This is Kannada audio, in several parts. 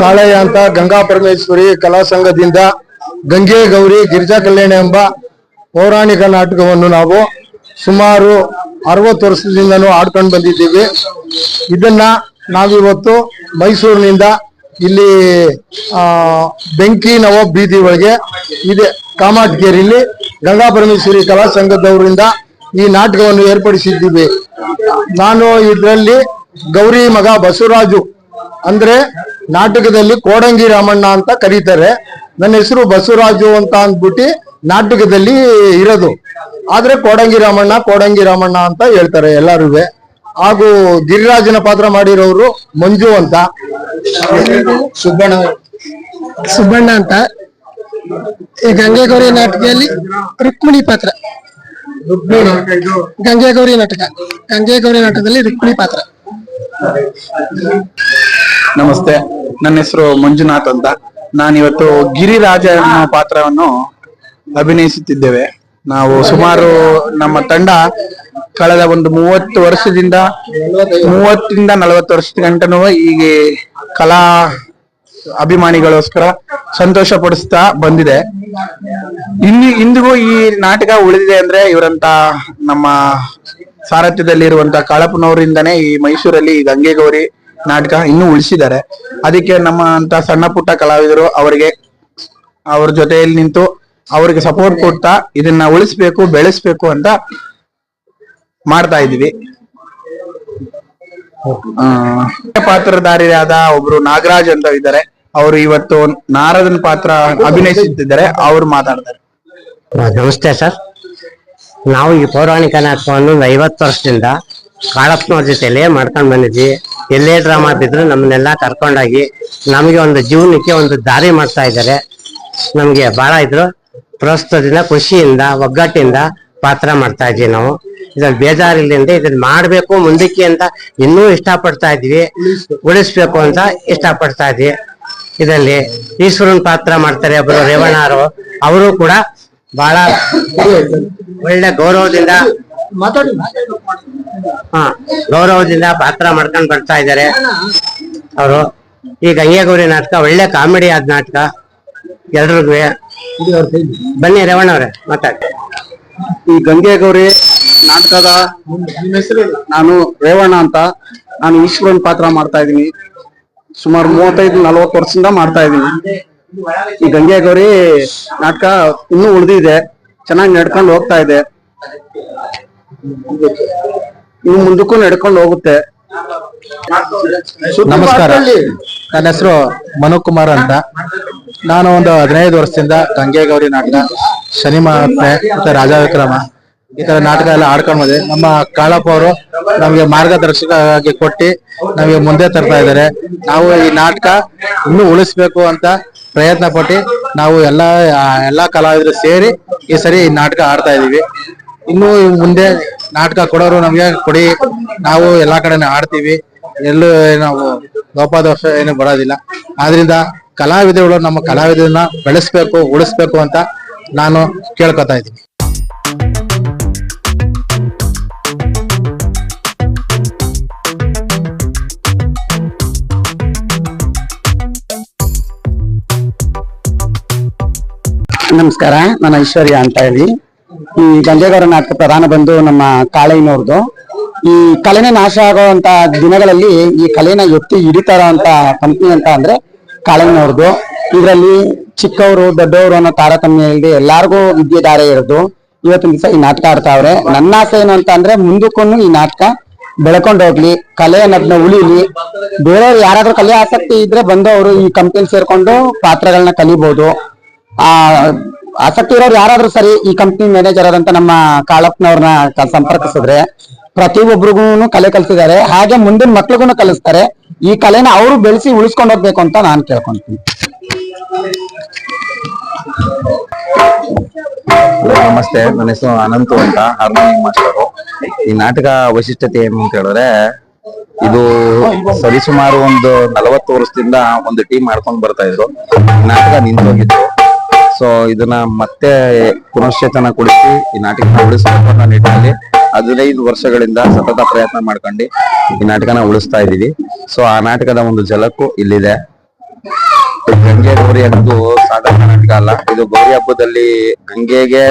ಕಾಳಯ್ಯ ಅಂತ ಗಂಗಾ ಪರಮೇಶ್ವರಿ ಕಲಾ ಸಂಘದಿಂದ ಗಂಗೆ ಗೌರಿ ಗಿರಿಜಾ ಕಲ್ಯಾಣ ಎಂಬ ಪೌರಾಣಿಕ ನಾಟಕವನ್ನು ನಾವು ಸುಮಾರು ಅರವತ್ತು ವರ್ಷದಿಂದನೂ ಆಡ್ಕೊಂಡು ಬಂದಿದ್ದೀವಿ. ಇದನ್ನ ನಾವಿವತ್ತು ಮೈಸೂರಿನಿಂದ ಇಲ್ಲಿ ಬೆಂಕಿ ನವ ಬೀದಿ ಒಳಗೆ ಇದೆ ಕಾಮಾಟ್ಗೇರಿಲಿ ಗಂಗಾ ಪರಮೇಶ್ವರಿ ಕಲಾ ಸಂಘದವರಿಂದ ಈ ನಾಟಕವನ್ನು ಏರ್ಪಡಿಸಿದ್ದೀವಿ. ನಾನು ಇದರಲ್ಲಿ ಗೌರಿ ಮಗ ಬಸವರಾಜು ಅಂದ್ರೆ ನಾಟಕದಲ್ಲಿ ಕೋಡಂಗಿ ರಾಮಣ್ಣ ಅಂತ ಕರೀತಾರೆ. ನನ್ನ ಹೆಸರು ಬಸವರಾಜು ಅಂತ ಅಂದ್ಬಿಟ್ಟು ನಾಟಕದಲ್ಲಿ ಇರೋದು. ಆದ್ರೆ ಕೋಡಂಗಿ ರಾಮಣ್ಣ ಕೋಡಂಗಿ ರಾಮಣ್ಣ ಅಂತ ಹೇಳ್ತಾರೆ ಎಲ್ಲಾರು ಹಾಗೂ ಗಿರಿರಾಜನ ಪಾತ್ರ ಮಾಡಿರೋರು ಮಂಜು ಅಂತ. ಸುಬ್ಬಣ್ಣ. ಸುಬ್ಬಣ್ಣ ಅಂತ. ಈ ಗಂಗೆ ಗೌರಿ ನಾಟಕದಲ್ಲಿ ರುಕ್ಮಿಣಿ ಪಾತ್ರ. ಗಂಗೆ ಗೌರಿ ನಾಟಕ. ಗಂಗೆ ಗೌರಿ ನಾಟಕದಲ್ಲಿ ರುಕ್ಮಿಣಿ ಪಾತ್ರ. ನಮಸ್ತೆ. ನನ್ನ ಹೆಸರು ಮಂಜುನಾಥ್ ಅಂತ. ನಾನಿವತ್ತು ಗಿರಿರಾಜ ಅನ್ನೋ ಪಾತ್ರವನ್ನು ಅಭಿನಯಿಸುತ್ತಿದ್ದೇವೆ. ನಾವು ಸುಮಾರು ನಮ್ಮ ತಂಡ ಕಳೆದ ಒಂದು ಮೂವತ್ತು ವರ್ಷದಿಂದ ಮೂವತ್ತರಿಂದ ನಲವತ್ತು ವರ್ಷದ ಗಂಟನೂ ಈ ಕಲಾ ಅಭಿಮಾನಿಗಳೋಸ್ಕರ ಸಂತೋಷ ಪಡಿಸ್ತಾ ಬಂದಿದೆ. ಇನ್ನು ಇಂದಿಗೂ ಈ ನಾಟಕ ಉಳಿದಿದೆ ಅಂದ್ರೆ ಇವರಂತ ನಮ್ಮ ಸಾರಥ್ಯದಲ್ಲಿ ಇರುವಂತ ಕಾಳಪ್ಪನವರಿಂದನೇ ಈ ಮೈಸೂರಲ್ಲಿ ಗಂಗೆಗೌರಿ ಗಂಗೆ ಗೌರಿ ನಾಟಕ ಇನ್ನು ಉಳಿಸಿದ್ದಾರೆ. ಅದಕ್ಕೆ ನಮ್ಮ ಅಂತ ಸಣ್ಣ ಪುಟ್ಟ ಕಲಾವಿದರು ಅವರಿಗೆ, ಅವ್ರ ಜೊತೆಯಲ್ಲಿ ನಿಂತು ಅವರಿಗೆ ಸಪೋರ್ಟ್ ಕೊಡ್ತಾ ಇದನ್ನ ಉಳಿಸ್ಬೇಕು, ಬೆಳೆಸ್ಬೇಕು ಅಂತ ಮಾಡ್ತಾ ಇದೀವಿ ಪಾತ್ರಧಾರಿಯಾದ ಒಬ್ರು ನಾಗರಾಜ್ ಅಂತ ಇದ್ದಾರೆ. ಅವರು ಇವತ್ತು ನಾರದನ್ ಪಾತ್ರ ಅಭಿನಯಿಸುತ್ತಿದ್ದಾರೆ ಅವ್ರು ಮಾತಾಡ್ತಾರೆ. ನಮಸ್ತೆ ಸರ್. ನಾವು ಈ ಪೌರಾಣಿಕ ನಾಟಕವನ್ನು ಒಂದು ಐವತ್ತು ವರ್ಷದಿಂದ ಕಾಳಪ್ಪನವ್ರ ಜೊತೆಯಲ್ಲೇ ಮಾಡ್ಕೊಂಡು ಬಂದಿದ್ವಿ ಎಲ್ಲೇ ಡ್ರಾಮಾ ಬಿದ್ರು ನಮ್ಮನ್ನೆಲ್ಲ ಕರ್ಕೊಂಡಾಗಿ ನಮಗೆ ಒಂದು ಜೀವನಕ್ಕೆ ಒಂದು ದಾರಿ ಮಾಡ್ತಾ ಇದ್ದಾರೆ. ನಮಗೆ ಬಹಳ ಇದ್ರು. ಪ್ರಸ್ತುತದಿಂದ ಖುಷಿಯಿಂದ, ಒಗ್ಗಟ್ಟಿಂದ ಪಾತ್ರ ಮಾಡ್ತಾ ಇದ್ವಿ ನಾವು. ಇದ್ರಲ್ಲಿ ಬೇಜಾರಿಲ್ಲಿಂದ ಇದನ್ನ ಮಾಡ್ಬೇಕು, ಮುಂದಕ್ಕೆ ಅಂತ ಇನ್ನೂ ಇಷ್ಟಪಡ್ತಾ ಇದ್ವಿ. ಉಳಿಸ್ಬೇಕು ಅಂತ ಇಷ್ಟಪಡ್ತಾ ಇದ್ವಿ. ಇದರಲ್ಲಿ ಈಶ್ವರನ್ ಪಾತ್ರ ಮಾಡ್ತಾರೆ ಒಬ್ಬರು ರೇವಣ್ಣರು ಅವರು. ಕೂಡ ಬಹಳ ಒಳ್ಳೆ ಗೌರವದಿಂದ ಹಾ, ಗೌರವದಿಂದ ಪಾತ್ರ ಮಾಡ್ಕೊಂಡು ಬರ್ತಾ ಇದ್ದಾರೆ ಅವರು. ಈ ಗಂಗೆಗೌರಿ ನಾಟಕ ಒಳ್ಳೆ ಕಾಮಿಡಿ ಆದ ನಾಟಕ. ಎಲ್ರಿಗೂ ಬನ್ನಿ ರೇವಣ್ಣ ಅವ್ರೆ, ಮಾತಾಡಿ. ಈ ಗಂಗೆ ಗೌರಿ ನಾಟಕದ ನಾನು ರೇವಣ್ಣ ಅಂತ. ನಾನು ಈಶ್ವರನ್ ಪಾತ್ರ ಮಾಡ್ತಾ ಇದ್ದೀನಿ. ಸುಮಾರು ಮೂವತ್ತೈದು, ನಲವತ್ತು ವರ್ಷದಿಂದ ಮಾಡ್ತಾ ಇದ್ದೀನಿ. ಈ ಗಂಗೆ ಗೌರಿ ನಾಟಕ ಇನ್ನೂ ಉಳಿದಿದೆ. ಚೆನ್ನಾಗಿ ನಡ್ಕೊಂಡು ಹೋಗ್ತಾ ಇದೆ. ಇನ್ನು ಮುಂದಕ್ಕೂ ನಡ್ಕೊಂಡು ಹೋಗುತ್ತೆ. ನಮಸ್ಕಾರ. ನನ್ನ ಹೆಸರು ಮನು ಕುಮಾರ್ ಅಂತ. ನಾನು ಒಂದು ಹದಿನೈದು ವರ್ಷದಿಂದ ಗಂಗೆಗೌರಿ ನಾಟಕ ಶನಿ ಮಹಾತ್ಮೆ ಮತ್ತೆ ರಾಜಾ ವಿಕ್ರಮ ಈ ತರ ನಾಟಕ ಎಲ್ಲ ಆಡ್ಕೊಂಡ್ ಬಂದೆ ನಮ್ಮ ಕಾಳಪ್ಪ ಅವರು ನಮಗೆ ಮಾರ್ಗದರ್ಶಕವಾಗಿ ಕೊಟ್ಟಿ ನಮಗೆ ಮುಂದೆ ತರ್ತಾ ಇದ್ದಾರೆ. ನಾವು ಈ ನಾಟಕ ಇನ್ನೂ ಉಳಿಸ್ಬೇಕು ಅಂತ ಪ್ರಯತ್ನ ಪಟ್ಟಿ ನಾವು ಎಲ್ಲಾ ಎಲ್ಲಾ ಕಲಾವಿದರು ಸೇರಿ ಈ ಸರಿ ಈ ನಾಟಕ ಆಡ್ತಾ ಇದೀವಿ ಇನ್ನು ಮುಂದೆ ನಾಟಕ ಕೊಡೋರು ನಮ್ಗೆ ಕೊಡಿ. ನಾವು ಎಲ್ಲಾ ಕಡೆ ಆಡ್ತೀವಿ. ಎಲ್ಲೂ ನಾವು ಲೋಪದೋಷ ಏನು ಬರೋದಿಲ್ಲ. ಆದ್ರಿಂದ ಕಲಾವಿದಗಳು ನಮ್ಮ ಕಲಾವಿದರನ್ನ ಬೆಳೆಸ್ಬೇಕು, ಉಳಿಸ್ಬೇಕು ಅಂತ ನಾನು ಕೇಳ್ಕೊತಾ ಇದ್ದೀನಿ. ನಮಸ್ಕಾರ. ನಾನು ಐಶ್ವರ್ಯ ಅಂತ ಹೇಳಿ. ಈ ಗಂಜೇಗೌರ ನಾಟಕ ಪ್ರಧಾನ ಬಂದು ನಮ್ಮ ಕಾಳಯ್ಯನವ್ರದ್ದು ಈ ಕಲೆನ ನಾಶ ಆಗುವಂತ ದಿನಗಳಲ್ಲಿ ಈ ಕಲೆನ ಎತ್ತಿ ಹಿಡಿತಾರ ಅಂತ ಕಂಪ್ನಿ ಅಂತ ಅಂದ್ರೆ ಕಾಳಯ್ಯನವ್ರದ್ದು ಇದರಲ್ಲಿ ಚಿಕ್ಕವರು, ದೊಡ್ಡವರು ಅನ್ನೋ ತಾರತಮ್ಯ ಇಲ್ಲದೆ ಎಲ್ಲಾರ್ಗೂ ವಿದ್ಯೆ ದಾರೆ ಇರೋದು. ಇವತ್ತಿನ ದಿವಸ ಈ ನಾಟಕ ಆಡ್ತಾವ್ರೆ ನನ್ನ ಆಸೆ ಏನು ಅಂತ ಅಂದ್ರೆ ಮುಂದಕ್ಕೂ ಈ ನಾಟಕ ಬೆಳ್ಕೊಂಡು ಹೋಗ್ಲಿ ಕಲೆ ಅನ್ನೋದನ್ನ ಉಳಿಲಿ. ಬೇರೆಯವ್ರು ಯಾರಾದ್ರೂ ಕಲೆ ಆಸಕ್ತಿ ಇದ್ರೆ ಬಂದು ಅವರು ಈ ಕಂಪ್ನಿಲಿ ಸೇರ್ಕೊಂಡು ಪಾತ್ರಗಳನ್ನ ಕಲಿಬಹುದು ಆ ಆಸಕ್ತಿ ಇರೋರು ಯಾರಾದ್ರೂ ಸರಿ ಈ ಕಂಪ್ನಿ ಮ್ಯಾನೇಜರ್ ಆದಂತ ನಮ್ಮ ಕಾಳಪ್ಪನವ್ರನ್ನ ಸಂಪರ್ಕಿಸಿದ್ರೆ ಸಂಪರ್ಕಿಸಿದ್ರೆ ಪ್ರತಿಯೊಬ್ಬರಿಗೂ ಕಲೆ ಕಲಿಸಿದ್ದಾರೆ. ಹಾಗೆ ಮುಂದಿನ ಮಕ್ಳಿಗೂ ಕಲಿಸ್ತಾರೆ. ಈ ಕಲೆನ ಅವರು ಬೆಳೆಸಿ ಉಳಿಸ್ಕೊಂಡು ಹೋಗ್ಬೇಕು ಅಂತ ನಾನು ಕೇಳ್ಕೊಂತೀನಿ. ನಮಸ್ತೆ. ನನ್ನ ಹೆಸರು ಅನಂತು ಅಂತ, ಹಾರ್ಮೋನಿಯಂ ಮಾಸ್ಟರು. ಈ ನಾಟಕ ವೈಶಿಷ್ಟ್ಯತೆ ಏನು ಅಂತ ಹೇಳಿದ್ರೆ, ಇದು ಸರಿಸುಮಾರು ಒಂದು ನಲವತ್ತು ವರ್ಷದಿಂದ ಒಂದು ಟೀಮ್ ಮಾಡ್ಕೊಂಡು ಬರ್ತಾ ಇದ್ರು. ನಾಟಕ ನಿಂತೋಗಿತ್ತು. ಸೊ ಇದನ್ನ ಮತ್ತೆ ಪುನಶ್ಚೇತನ ಕೊಡಿಸಿ ಈ ನಾಟಕ ಉಳಿಸಬೇಕು ಅನ್ನೋ ನಿಟ್ಟಿನಲ್ಲಿ ಹದಿನೈದು ವರ್ಷಗಳಿಂದ ಸತತ ಪ್ರಯತ್ನ ಮಾಡ್ಕೊಂಡು ಈ ನಾಟಕನ ಉಳಿಸ್ತಾ ಇದೀವಿ ಸೊ ಆ ನಾಟಕದ ಒಂದು ಝಲಕ್ಕು ಇಲ್ಲಿದೆ. ಗಂಗೆ ಗೌರಿ ಅನ್ನೋದು ಸಾಧಾರಣ ನಾಟಕ ಅಲ್ಲ. ಇದು ಗೌರಿ ಹಬ್ಬದಲ್ಲಿ ಗಂಗೆಗೆ,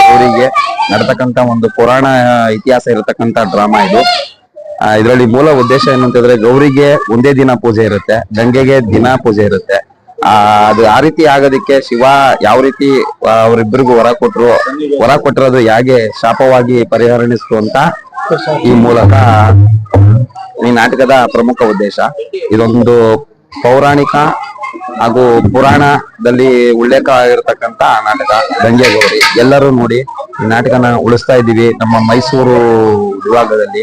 ಗೌರಿಗೆ ನಡತಕ್ಕಂತ ಒಂದು ಪುರಾಣ ಇತಿಹಾಸ ಇರತಕ್ಕಂತ ಡ್ರಾಮಾ ಇದು. ಇದರಲ್ಲಿ ಮೂಲ ಉದ್ದೇಶ ಏನಂತಂದ್ರೆ ಗೌರಿಗೆ ಒಂದೇ ದಿನ ಪೂಜೆ ಇರುತ್ತೆ, ಗಂಗೆಗೆ ದಿನ ಪೂಜೆ ಇರುತ್ತೆ. ಅದು ಆ ರೀತಿ ಆಗೋದಕ್ಕೆ ಶಿವ ಯಾವ ರೀತಿ ಅವರಿಬ್ಬರಿಗೂ ವರ ಕೊಟ್ರು, ವರ ಕೊಟ್ಟಿರೋದು ಹೇಗೆ ಶಾಪವಾಗಿ ಪರಿಹರಣಿಸ್ತು ಅಂತ ಈ ಮೂಲಕ ಈ ನಾಟಕದ ಪ್ರಮುಖ ಉದ್ದೇಶ. ಇದೊಂದು ಪೌರಾಣಿಕ ಹಾಗೂ ಪುರಾಣದಲ್ಲಿ ಉಲ್ಲೇಖ ಆಗಿರತಕ್ಕಂತ ನಾಟಕ ಗಂಗೆ ಗೌರಿ ಎಲ್ಲರೂ ನೋಡಿ ಈ ನಾಟಕನ ಉಳಿಸ್ತಾ ಇದ್ದೀವಿ. ನಮ್ಮ ಮೈಸೂರು ವಿಭಾಗದಲ್ಲಿ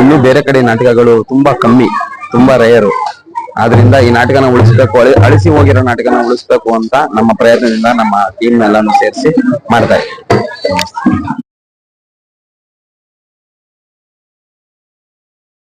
ಇನ್ನು ಬೇರೆ ಕಡೆ ನಾಟಕಗಳು ತುಂಬಾ ಕಮ್ಮಿ, ತುಂಬಾ ರೇಯರು ಆದ್ರಿಂದ ಈ ನಾಟಕನ ಉಳಿಸಬೇಕು ಅಳಿಸಿ ಹೋಗಿರೋ ನಾಟಕನ ಉಳಿಸ್ಬೇಕು ಅಂತ ನಮ್ಮ ಪ್ರಯತ್ನದಿಂದ ನಮ್ಮ ಟೀಮ್ ಎಲ್ಲಾನು ಸೇರಿಸಿ ಮಾಡ್ತಾ ಇದ್ದೀವಿ.